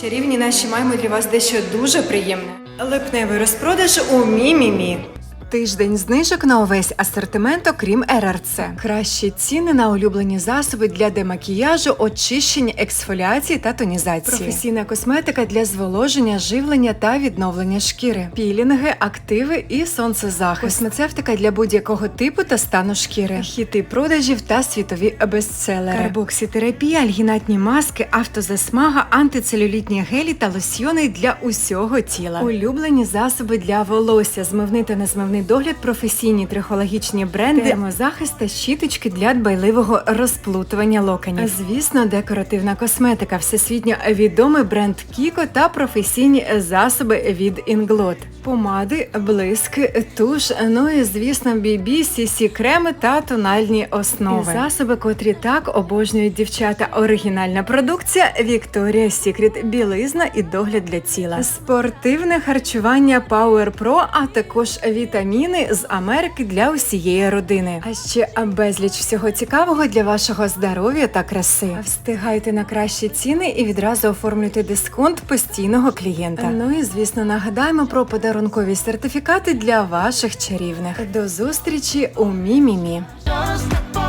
Чарівні наші маємо для вас дещо дуже приємне. Липневий розпродаж у Мімімі. Тиждень знижок на увесь асортимент, окрім РРЦ. Кращі ціни на улюблені засоби для демакіяжу, очищення, ексфоліації та тонізації. Професійна косметика для зволоження, живлення та відновлення шкіри, пілінги, активи і сонцезахист. Космецевтика для будь-якого типу та стану шкіри, хіти продажів та світові бестселери. Карбокситерапія, альгінатні маски, автозасмага, антицелюлітні гелі та лосьйони для усього тіла. Улюблені засоби для волосся, змивний та незмивний догляд, професійні трихологічні бренди, термозахист та щіточки для дбайливого розплутування локонів. Звісно, декоративна косметика, всесвітньо відомий бренд Кіко та професійні засоби від Інглот. Помади, блиски, туш, ну і звісно, BB, CC креми та тональні основи. І засоби, котрі так обожнюють дівчата. Оригінальна продукція Victoria's Secret, білизна і догляд для тіла. Спортивне харчування Power Pro, а також вітаміни з Америки для усієї родини. А ще безліч всього цікавого для вашого здоров'я та краси. Встигайте на кращі ціни і відразу оформлюйте дисконт постійного клієнта. Ну і звісно, нагадаємо про подарункові сертифікати для ваших чарівних. До зустрічі у Мімімі. Just the